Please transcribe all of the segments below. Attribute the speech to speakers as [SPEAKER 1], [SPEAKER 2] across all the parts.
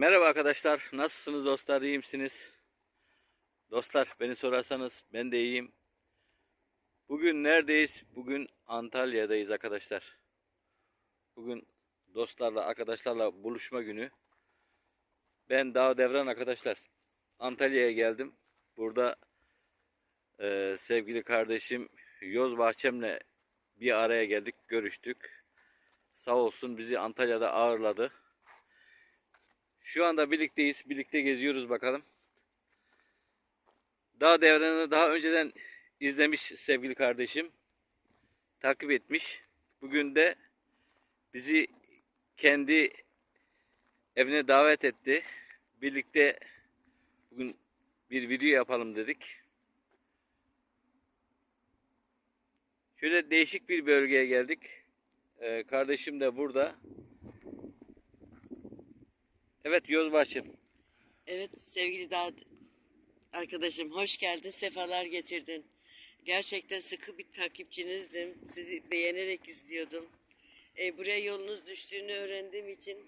[SPEAKER 1] Merhaba arkadaşlar. Nasılsınız dostlar? İyi misiniz? Dostlar beni sorarsanız ben de iyiyim. Bugün neredeyiz? Bugün Antalya'dayız arkadaşlar. Bugün dostlarla, arkadaşlarla buluşma günü. Ben Dağ Devran arkadaşlar. Antalya'ya geldim. Burada e, sevgili kardeşim Yoz Bahçem'le bir araya geldik, görüştük. Sağ olsun bizi Antalya'da ağırladı. Şu anda birlikteyiz. Birlikte geziyoruz bakalım. Dağ devranını daha önceden izlemiş sevgili kardeşim. Takip etmiş. Bugün de bizi kendi evine davet etti. Birlikte bugün bir video yapalım dedik. Şöyle değişik bir bölgeye geldik. Ee, kardeşim de burada. Evet Yozbaşım.
[SPEAKER 2] Evet sevgili dağ arkadaşım hoş geldin sefalar getirdin. Gerçekten sıkı bir takipçinizdim. Sizi beğenerek izliyordum. E, buraya yolunuz düştüğünü öğrendiğim için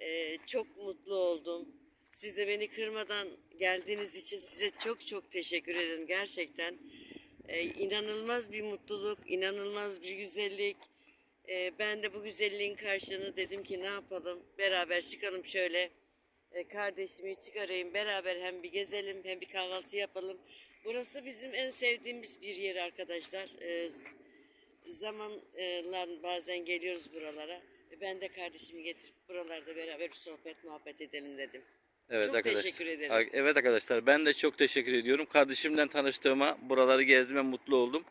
[SPEAKER 2] e, çok mutlu oldum. Siz de beni kırmadan geldiğiniz için size çok çok teşekkür ederim gerçekten. E, inanılmaz bir mutluluk, inanılmaz bir güzellik. E, ben de bu güzelliğin karşılığını dedim ki ne yapalım? Beraber çıkalım şöyle. E, kardeşimi çıkarayım beraber hem bir gezelim hem bir kahvaltı yapalım. Burası bizim en sevdiğimiz bir yer arkadaşlar. E, zamanla bazen geliyoruz buralara. E, ben de kardeşimi getirip buralarda beraber bir sohbet muhabbet edelim dedim.
[SPEAKER 1] Evet
[SPEAKER 2] Çok
[SPEAKER 1] arkadaşlar.
[SPEAKER 2] teşekkür ederim.
[SPEAKER 1] Evet arkadaşlar ben de çok teşekkür ediyorum. Kardeşimden tanıştığıma, buraları gezdiğime mutlu oldum.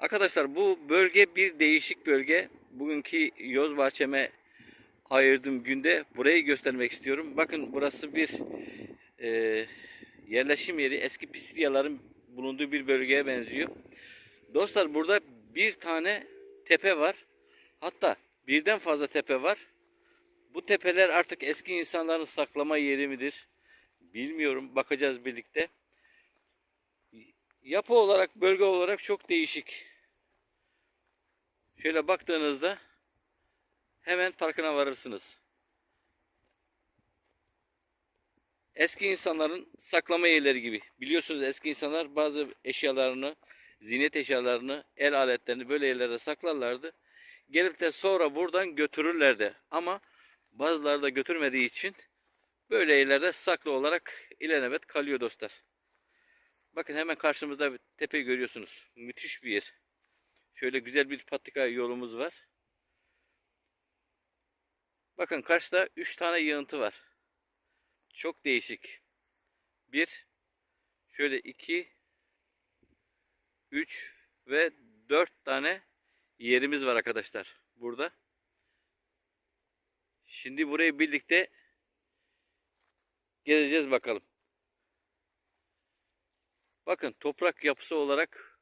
[SPEAKER 1] Arkadaşlar bu bölge bir değişik bölge. Bugünkü yoz bahçeme ayırdığım günde burayı göstermek istiyorum. Bakın burası bir e, yerleşim yeri. Eski pisliyaların bulunduğu bir bölgeye benziyor. Dostlar burada bir tane tepe var. Hatta birden fazla tepe var. Bu tepeler artık eski insanların saklama yeri midir? Bilmiyorum. Bakacağız birlikte. Yapı olarak, bölge olarak çok değişik. Şöyle baktığınızda hemen farkına varırsınız. Eski insanların saklama yerleri gibi. Biliyorsunuz eski insanlar bazı eşyalarını, zinet eşyalarını, el aletlerini böyle yerlere saklarlardı. Gelip de sonra buradan götürürlerdi. Ama bazıları da götürmediği için böyle yerlerde saklı olarak ilenebet kalıyor dostlar. Bakın hemen karşımızda bir tepeyi görüyorsunuz. Müthiş bir yer. Şöyle güzel bir patika yolumuz var. Bakın karşıda 3 tane yığıntı var. Çok değişik. Bir, şöyle iki, üç ve dört tane yerimiz var arkadaşlar. Burada. Şimdi burayı birlikte gezeceğiz bakalım. Bakın toprak yapısı olarak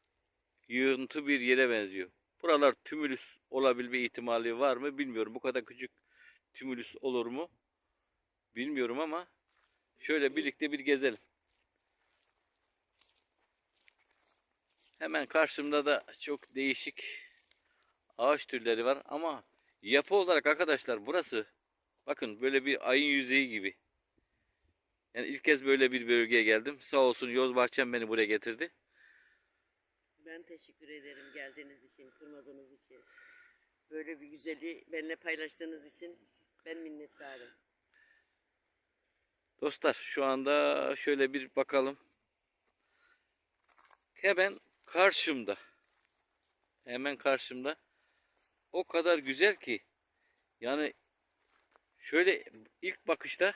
[SPEAKER 1] yığıntı bir yere benziyor. Buralar tümülüs olabilme ihtimali var mı bilmiyorum. Bu kadar küçük tümülüs olur mu? Bilmiyorum ama şöyle birlikte bir gezelim. Hemen karşımda da çok değişik ağaç türleri var ama yapı olarak arkadaşlar burası bakın böyle bir ayın yüzeyi gibi. Yani ilk kez böyle bir bölgeye geldim. Sağ olsun Yoz Bahçem beni buraya getirdi.
[SPEAKER 2] Ben teşekkür ederim geldiğiniz için, kırmadığınız için. Böyle bir güzelliği benimle paylaştığınız için ben minnettarım.
[SPEAKER 1] Dostlar şu anda şöyle bir bakalım. Hemen karşımda. Hemen karşımda. O kadar güzel ki. Yani şöyle ilk bakışta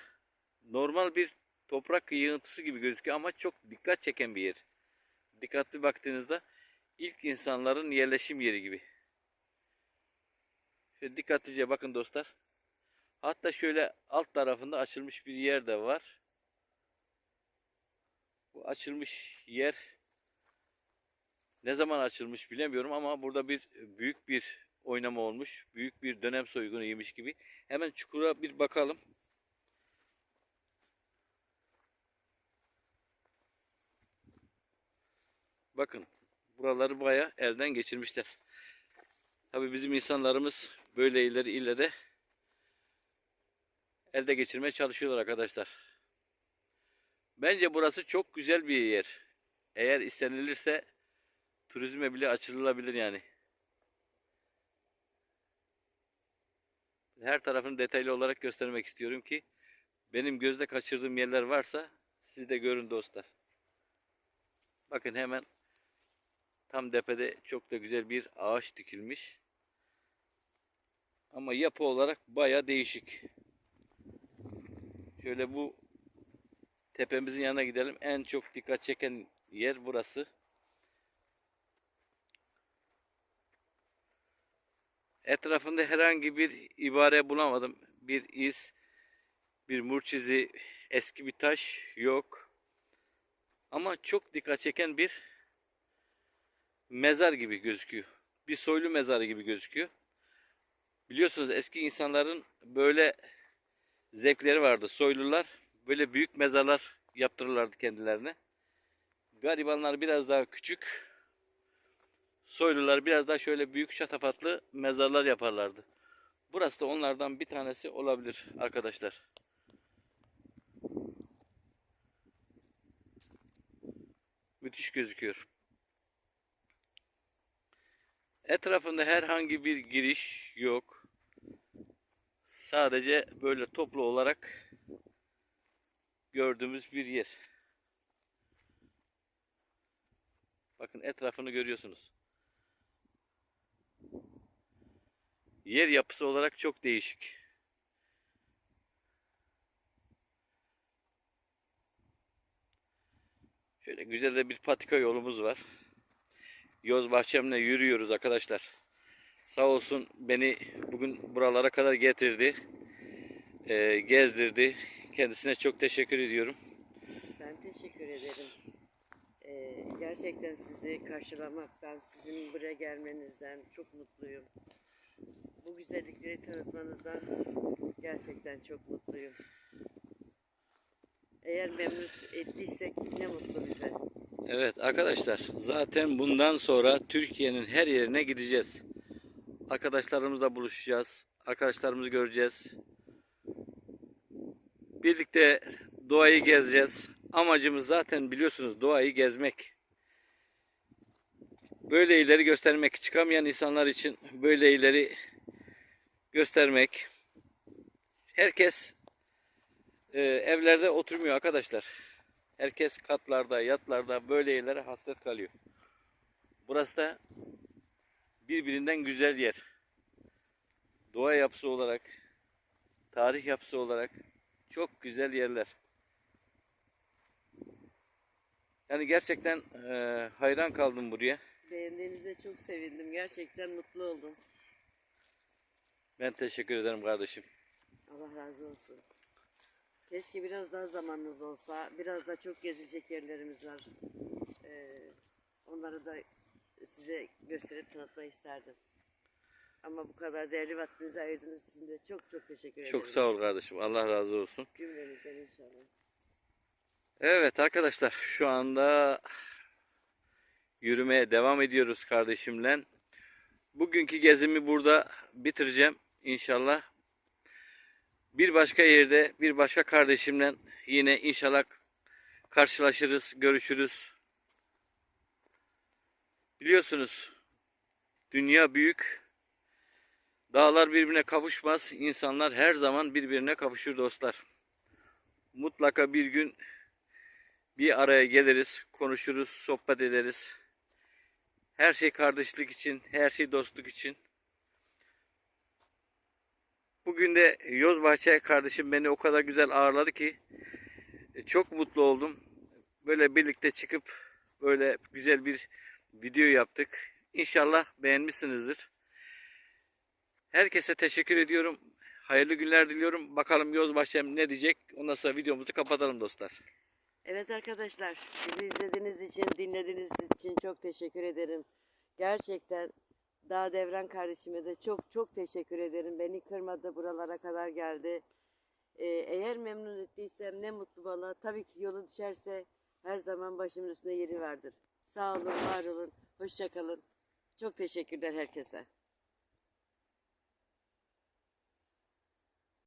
[SPEAKER 1] normal bir toprak yığıntısı gibi gözüküyor ama çok dikkat çeken bir yer. Dikkatli baktığınızda ilk insanların yerleşim yeri gibi. Şöyle dikkatlice bakın dostlar. Hatta şöyle alt tarafında açılmış bir yer de var. Bu açılmış yer ne zaman açılmış bilemiyorum ama burada bir büyük bir oynama olmuş. Büyük bir dönem soygunu yemiş gibi. Hemen çukura bir bakalım. Bakın buraları baya elden geçirmişler. Tabi bizim insanlarımız böyle ileri ile de elde geçirmeye çalışıyorlar arkadaşlar. Bence burası çok güzel bir yer. Eğer istenilirse turizme bile açılabilir yani. Her tarafını detaylı olarak göstermek istiyorum ki benim gözde kaçırdığım yerler varsa siz de görün dostlar. Bakın hemen tam tepede çok da güzel bir ağaç dikilmiş. Ama yapı olarak baya değişik. Şöyle bu tepemizin yanına gidelim. En çok dikkat çeken yer burası. Etrafında herhangi bir ibare bulamadım. Bir iz, bir murçizi, eski bir taş yok. Ama çok dikkat çeken bir mezar gibi gözüküyor. Bir soylu mezarı gibi gözüküyor. Biliyorsunuz eski insanların böyle zevkleri vardı. Soylular böyle büyük mezarlar yaptırırlardı kendilerine. Garibanlar biraz daha küçük. Soylular biraz daha şöyle büyük şatafatlı mezarlar yaparlardı. Burası da onlardan bir tanesi olabilir arkadaşlar. Müthiş gözüküyor. Etrafında herhangi bir giriş yok. Sadece böyle toplu olarak gördüğümüz bir yer. Bakın etrafını görüyorsunuz. Yer yapısı olarak çok değişik. Şöyle güzel de bir patika yolumuz var. Yoz bahçemle yürüyoruz arkadaşlar. Sağ olsun beni bugün buralara kadar getirdi. Ee, gezdirdi. Kendisine çok teşekkür ediyorum.
[SPEAKER 2] Ben teşekkür ederim. Ee, gerçekten sizi karşılamaktan, sizin buraya gelmenizden çok mutluyum. Bu güzellikleri tanıtmanızdan gerçekten çok mutluyum. Eğer memnun ettiysek ne mutlu bize.
[SPEAKER 1] Evet arkadaşlar zaten bundan sonra Türkiye'nin her yerine gideceğiz. Arkadaşlarımızla buluşacağız. Arkadaşlarımızı göreceğiz. Birlikte doğayı gezeceğiz. Amacımız zaten biliyorsunuz doğayı gezmek. Böyle ileri göstermek. Çıkamayan insanlar için böyle ileri göstermek. Herkes e, evlerde oturmuyor arkadaşlar. Herkes katlarda, yatlarda böyle yerlere hasret kalıyor. Burası da birbirinden güzel yer. Doğa yapısı olarak, tarih yapısı olarak çok güzel yerler. Yani gerçekten e, hayran kaldım buraya.
[SPEAKER 2] Beğendiğinize çok sevindim. Gerçekten mutlu oldum.
[SPEAKER 1] Ben teşekkür ederim kardeşim.
[SPEAKER 2] Allah razı olsun. Keşke biraz daha zamanınız olsa. Biraz da çok gezecek yerlerimiz var. Ee, onları da size gösterip tanıtmayı isterdim. Ama bu kadar değerli vaktinizi ayırdığınız için de çok çok teşekkür ederim.
[SPEAKER 1] Çok sağ ol kardeşim. Allah razı olsun.
[SPEAKER 2] Cümlenizden inşallah.
[SPEAKER 1] Evet arkadaşlar şu anda yürümeye devam ediyoruz kardeşimle. Bugünkü gezimi burada bitireceğim inşallah. Bir başka yerde bir başka kardeşimle yine inşallah karşılaşırız, görüşürüz. Biliyorsunuz dünya büyük. Dağlar birbirine kavuşmaz. İnsanlar her zaman birbirine kavuşur dostlar. Mutlaka bir gün bir araya geliriz, konuşuruz, sohbet ederiz. Her şey kardeşlik için, her şey dostluk için. Bugün de Yozbahçe kardeşim beni o kadar güzel ağırladı ki e, çok mutlu oldum. Böyle birlikte çıkıp böyle güzel bir video yaptık. İnşallah beğenmişsinizdir. Herkese teşekkür ediyorum. Hayırlı günler diliyorum. Bakalım Yozbahçem ne diyecek. Ondan sonra videomuzu kapatalım dostlar.
[SPEAKER 2] Evet arkadaşlar, bizi izlediğiniz için, dinlediğiniz için çok teşekkür ederim. Gerçekten Dağ Devran kardeşime de çok çok teşekkür ederim. Beni kırmadı, buralara kadar geldi. Ee, eğer memnun ettiysem ne mutlu bana. Tabii ki yolu düşerse her zaman başımın üstünde yeri vardır. Sağ olun, var olun, hoşça kalın. Çok teşekkürler herkese.